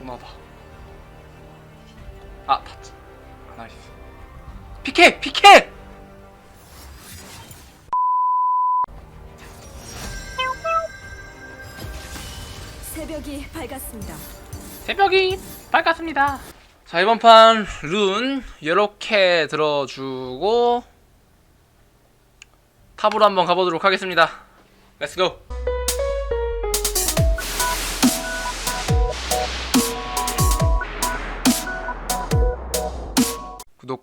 소나다. 아 타치 아, 나이스. 피케! 피케! 새벽이 밝았습니다. 새벽이 밝았습니다. 자 이번 판룬 이렇게 들어주고 탑으로 한번 가보도록 하겠습니다. 렛츠고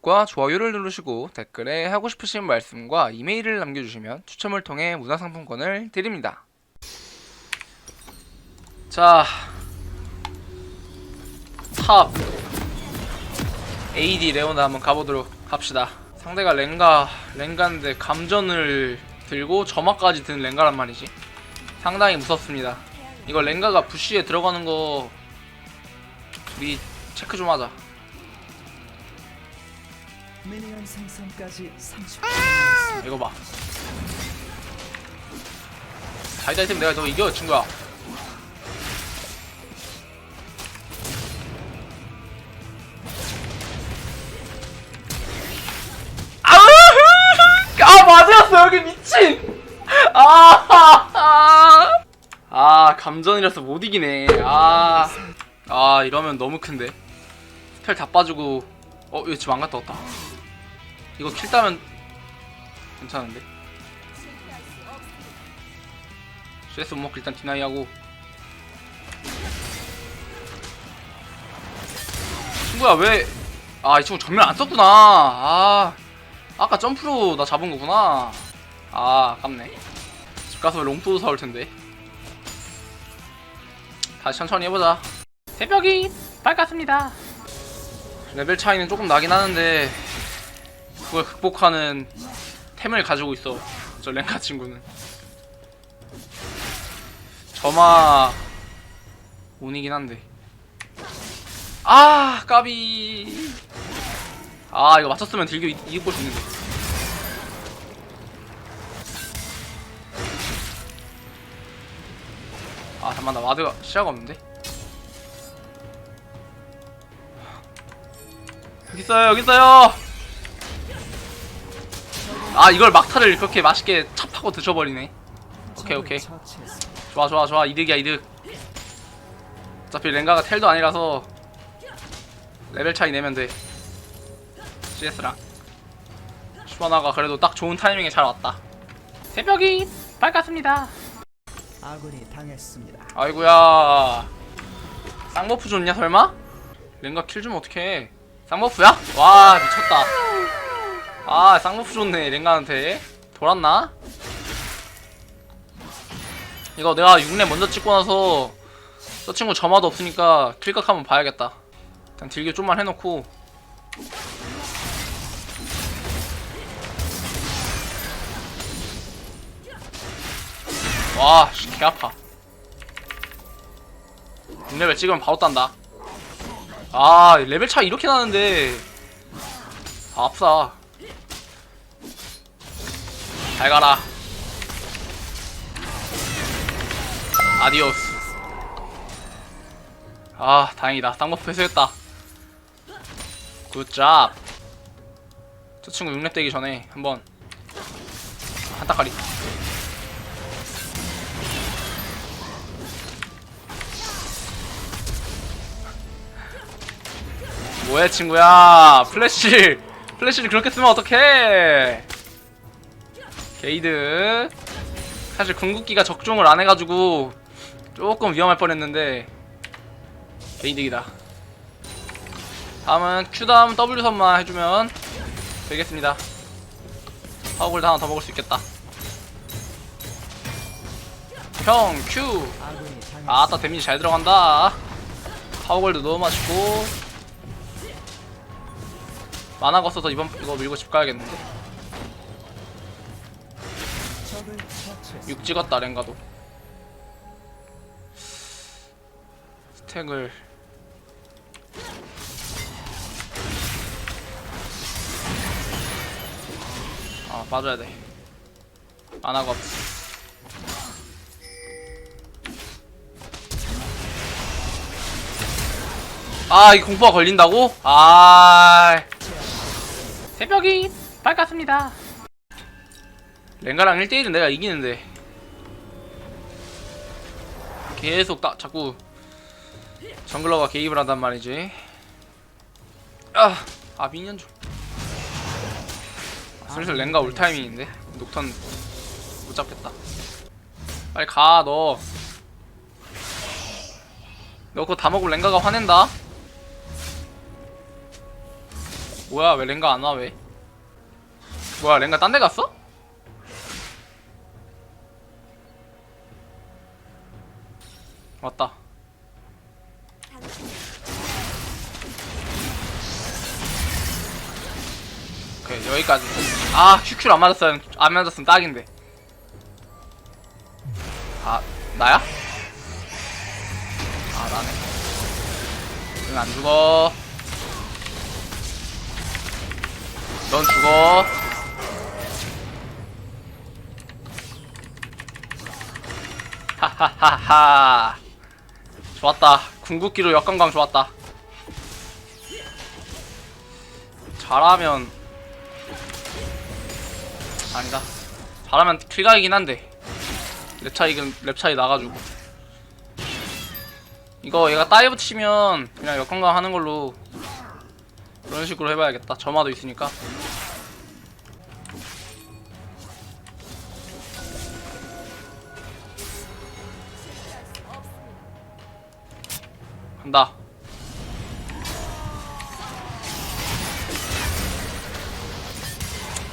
구독과 좋아요를 누르시고 댓글에 하고 싶으신 말씀과 이메일을 남겨주시면 추첨을 통해 문화상품권을 드립니다. 자 탑 AD 레오나 한번 가보도록 합시다. 상대가 랭가 랭가인데 감전을 들고 점화까지 든 랭가란 말이지. 상당히 무섭습니다. 이거 랭가가 부시에 들어가는 거 우리 체크 좀 하자 미니언 생성까지 30분. 이거 봐. 다이다 이템 내가 너 이겨 친구야. 아우 아 맞았어 여기 미친! 아, 아, 아 감전이라서 못 이기네. 아, 아 이러면 너무 큰데. 스펠 다 빠지고. 어 이거 지금 안 갔다 왔다 이거 킬 따면 괜찮은데? CS 못 먹고 일단 디나이 하고. 친구야 왜 아 이 친구 전면 안 썼구나. 아 아까 점프로 나 잡은 거구나. 아 아깝네. 집 가서 롱포도 사올 텐데. 다시 천천히 해보자. 새벽이 밝았습니다. 레벨 차이는 조금 나긴 하는데 그걸 극복하는 템을 가지고 있어 저 랭카 친구는. 점화 운이긴 한데. 아 까비. 아 이거 맞췄으면 딜교 이- 이길 수 있는데 아 잠만 나 와드가 시야가 없는데? 여기 있어요 여기 있어요 아 이걸 막타를 그렇게 맛있게 찹하고 드셔버리네. 오케이 오케이. 좋아 좋아 좋아. 이득이야 이득. 어차피 랭가가 텔도 아니라서 레벨 차이 내면 돼. CS랑. 슈바나가 그래도 딱 좋은 타이밍에 잘 왔다. 새벽이 밝았습니다. 아군이 당했습니다. 아이구야. 쌍버프 줬냐 설마? 랭가 킬 주면 어떡해. 쌍버프야? 와 미쳤다 아 쌍버프 줬네 랭가한테 돌았나? 이거 내가 6렙 먼저 찍고 나서 저 친구 점화도 없으니까 킬각 한번 봐야겠다 일단 딜교 좀만 해놓고 와, 씨, 개 아파. 6레벨 찍으면 바로 딴다. 아, 레벨 차 이렇게 나는데. 아, 아프다. 잘 가라. 아디오스. 아, 다행이다. 쌍버프 회수했다. 굿잡. 저 친구 6렙 되기 전에 한번 한타까리. 뭐해 친구야 플래시 플래시를 그렇게 쓰면 어떡해 게이드. 사실 궁극기가 적중을 안 해가지고 조금 위험할 뻔했는데 게이득이다. 다음은 Q 다음 W 선만 해주면 되겠습니다. 파워골드 하나 더 먹을 수 있겠다. 형 Q. 당했습니다. 아따 데미지 잘 들어간다. 파워골드 너무 맛있고. 만화가 없어서 이번 이거 밀고 집 가야겠는데 6 찍었다 랭가도 스택을 아 빠져야 돼 만화가 없어 아, 이 공포가 걸린다고? 아. 새벽이 밝았습니다. 랭가랑 1대1은 내가 이기는데. 계속 딱 자꾸 정글러가 개입을 한단 말이지. 아, 아 미니언 좀. 아, 슬슬 랭가 올 타이밍인데. 녹턴 못 잡겠다. 빨리 가, 너. 너 그거 다 먹으면 랭가가 화낸다. 뭐야, 왜 랭가 안 와, 왜? 뭐야, 랭가 딴 데 갔어? 왔다. 오케이, 여기까지. 아, 큐큐를 안 맞았으면, 안 맞았으면 딱인데. 아, 나야? 아, 나네. 응, 안 죽어. 넌 죽어. 하하하하. 좋았다. 궁극기로 역관광 좋았다. 잘하면 아니다. 잘하면 킬각이긴 한데 랩 차이 랩 차이 나가지고 이거 얘가 다이브 치면 그냥 역관광 하는 걸로 그런 식으로 해봐야겠다. 점화도 있으니까. 간다.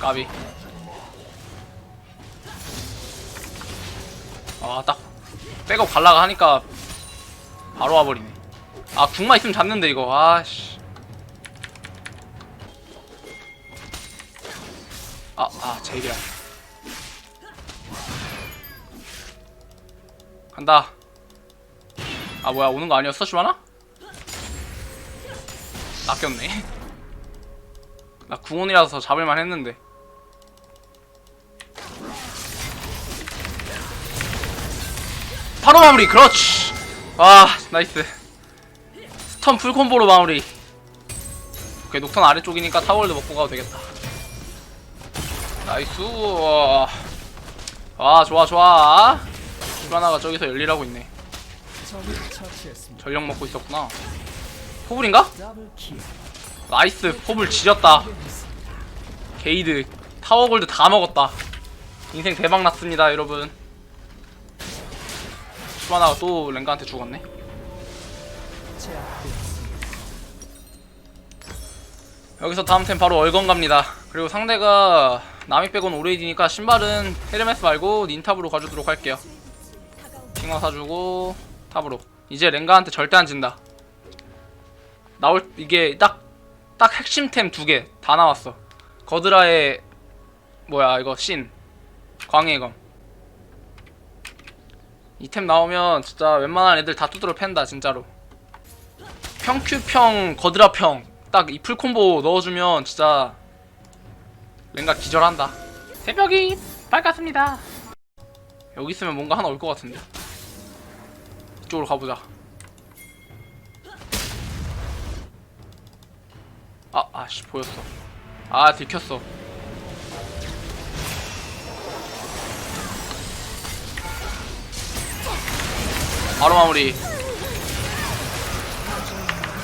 까비. 아, 딱 백업 갈라가 하니까 바로 와버리네. 아, 궁만 있으면 잡는데, 이거. 아씨. 아, 아, 제일이야. 간다. 아, 뭐야, 오는 거 아니었어, 슈아나? 낚였네. 나 궁원이라서 잡을만 했는데. 바로 마무리, 그렇지! 와, 나이스. 스턴 풀콤보로 마무리. 오케이, 녹턴 아래쪽이니까 타월드 먹고 가도 되겠다. 나이스. 아, 좋아, 좋아. 슈아나가 저기서 열일하고 있네. 전력 먹고 있었구나. 포블인가? 나이스, 포블 지렸다. 게이드, 타워골드 다 먹었다. 인생 대박 났습니다, 여러분. 슈바나가 또 랭가한테 죽었네. 여기서 다음 템 바로 얼건 갑니다. 그리고 상대가 남이 빼곤 오레이디니까 신발은 헤르메스 말고 닌탑으로 가주도록 할게요. 핑화 사주고 탑으로. 이제 랭가한테 절대 안 진다. 나올 이게 딱 딱 핵심템 두 개 다 나왔어. 거드라의 뭐야 이거 신 광해의 검. 이 템 나오면 진짜 웬만한 애들 다 두드러 팬다 진짜로. 평큐평 거드라평 딱 이 풀콤보 넣어주면 진짜 랭가 기절한다 새벽이 밝았습니다 여기 있으면 뭔가 하나 올 것 같은데 이쪽으로 가보자 아 아씨 보였어 아 들켰어 바로 마무리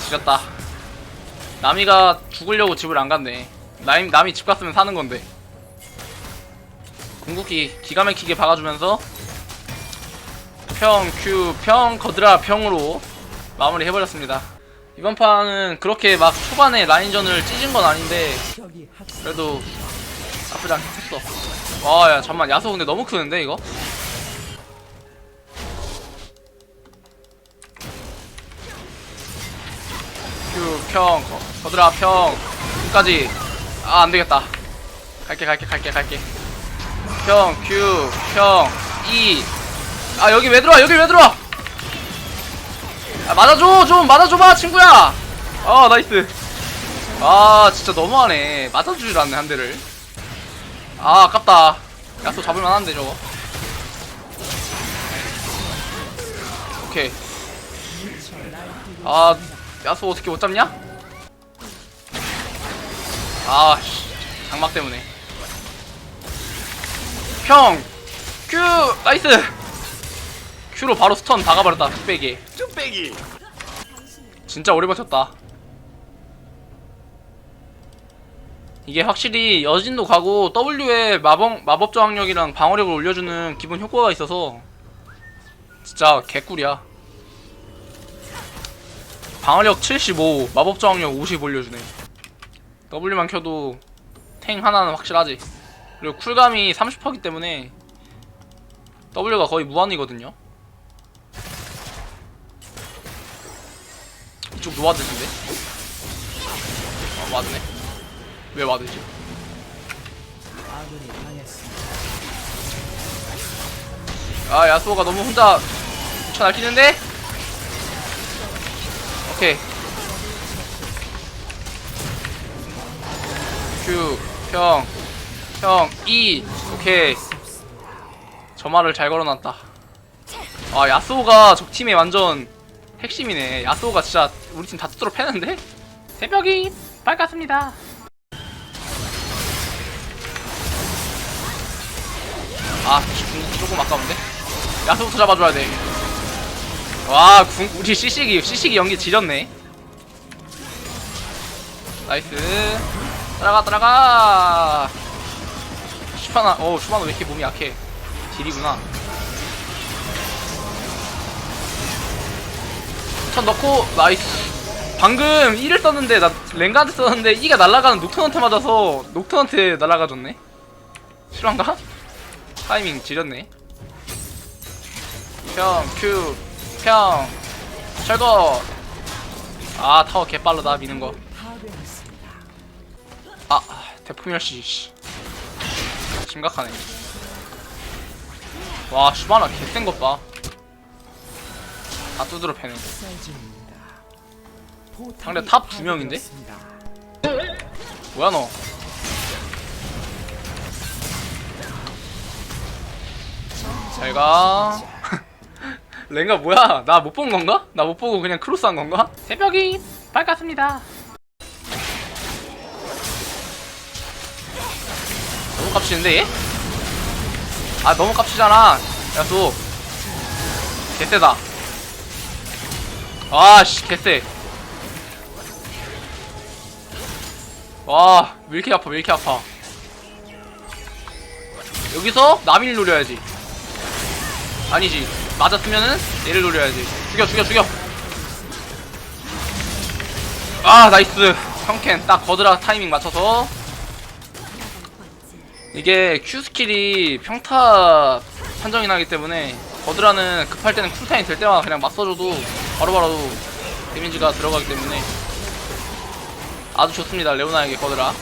지렸다 남이가 죽으려고 집을 안 갔네. 남이, 남이 집 갔으면 사는 건데. 궁극기 기가 막히게 박아주면서 평, 큐, 평, 거드라, 평으로 마무리 해버렸습니다. 이번 판은 그렇게 막 초반에 라인전을 찢은 건 아닌데. 그래도 나쁘지 않게 했어. 와, 야, 잠만 야수 근데 너무 크는데 이거? 큐, 평, 거, 거드라, 평, 끝까지. 아, 안 되겠다. 갈게, 갈게, 갈게, 갈게. 평, 큐, 평, 이. 아, 여기 왜 들어와? 여기 왜 들어와? 아, 맞아줘, 좀 맞아줘봐, 친구야. 아, 나이스. 아, 진짜 너무하네. 맞아주질 않네, 한 대를. 아, 아깝다. 야수 잡을만한데, 저거. 오케이. 아, 야수 어떻게 못 잡냐? 아, 씨. 장막 때문에. 평! 큐! 나이스! 큐로 바로 스턴 박아버렸다, 뚝배기. 뚝배기 진짜 오래 버텼다. 이게 확실히 여진도 가고 W에 마법, 마법 저항력이랑 방어력을 올려주는 기본 효과가 있어서 진짜 개꿀이야. 방어력 75, 마법 저항력 50 올려주네. W만 켜도 탱 하나는 확실하지. 그리고 쿨감이 30%기 때문에 W가 거의 무한이거든요. 이쪽 노아드인데? 어, 와드네. 왜 당했습니다. 아, 야수호가 너무 혼자 미쳐 날뛰는데? 오케이. Q, 평, 평, E. 오케이. 저 말을 잘 걸어놨다. 아, 야수호가 적 팀의 완전 핵심이네. 야수호가 진짜 우리 팀다 뚜드러 패는데? 새벽이 밝았습니다. 아, 궁 조금 아까운데? 야수부터 잡아줘야 돼. 와, 궁, 우리 시식이, 시식이 연기 지렸네. 나이스. 따라가, 따라가. 슈파나, 어, 슈파나 왜 이렇게 몸이 약해? 딜이구나. 천 넣고, 나이스. 방금 1을 썼는데, 나 랭가드 썼는데, 2가 날아가는 녹턴한테 맞아서, 녹턴한테 날아가졌네? 실화인가? 타이밍 지렸네. 평, 큐, 평, 철거. 아, 타워 개빠르다, 미는 거. 아, 대품열씨, 씨. 심각하네. 와, 슈바나 개센 것 봐. 다 두드러 패네. 상대 탑 두 명인데? 뭐야, 너? 잘 가. 랭가 뭐야? 나 못 본 건가? 나 못 보고 그냥 크로스 한 건가? 새벽이 밝았습니다. 너무 깝치는데 얘? 아 너무 깝치잖아. 야수. 개쎄다. 아씨 개쎄. 와, 왜 이렇게 아파, 왜 이렇게 아파. 여기서 나미를 노려야지. 아니지. 맞았으면은 얘를 노려야지. 죽여, 죽여, 죽여. 아, 나이스. 성캔 딱 거드라 타이밍 맞춰서. 이게 Q 스킬이 평타 판정이 나기 때문에 거드라는 급할 때는 쿨타임 될 때마다 그냥 맞서줘도 바로바로 데미지가 들어가기 때문에 아주 좋습니다 레오나에게 거드라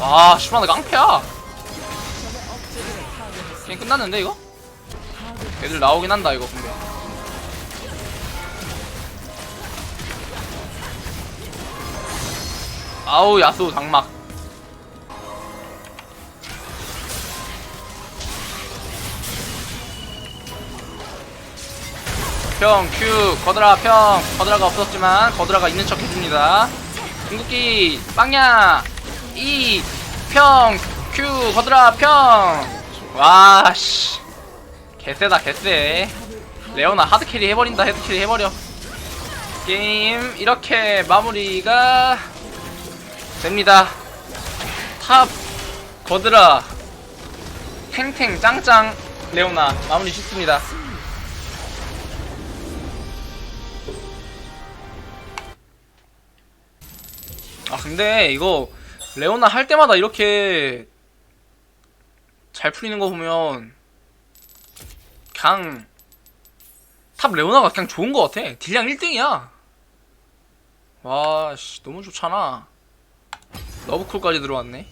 아 슈마드 깡패야. 게임 끝났는데 이거? 애들 나오긴 한다 이거 근데. 아우 야수 장막 평, 큐, 거드라, 평. 거드라가 없었지만, 거드라가 있는 척 해줍니다. 궁극기, 빵야, 이, 평, 큐, 거드라, 평. 와, 씨. 개쎄다, 개쎄. 레오나 하드캐리 해버린다, 헤드캐리 해버려. 게임, 이렇게 마무리가 됩니다. 탑, 거드라, 탱탱, 짱짱, 레오나, 마무리 짓습니다. 아 근데 이거 레오나 할 때마다 이렇게 잘 풀리는 거 보면 그냥 탑 레오나가 그냥 좋은 거 같아. 딜량 1등이야. 와씨 너무 좋잖아. 러브콜까지 들어왔네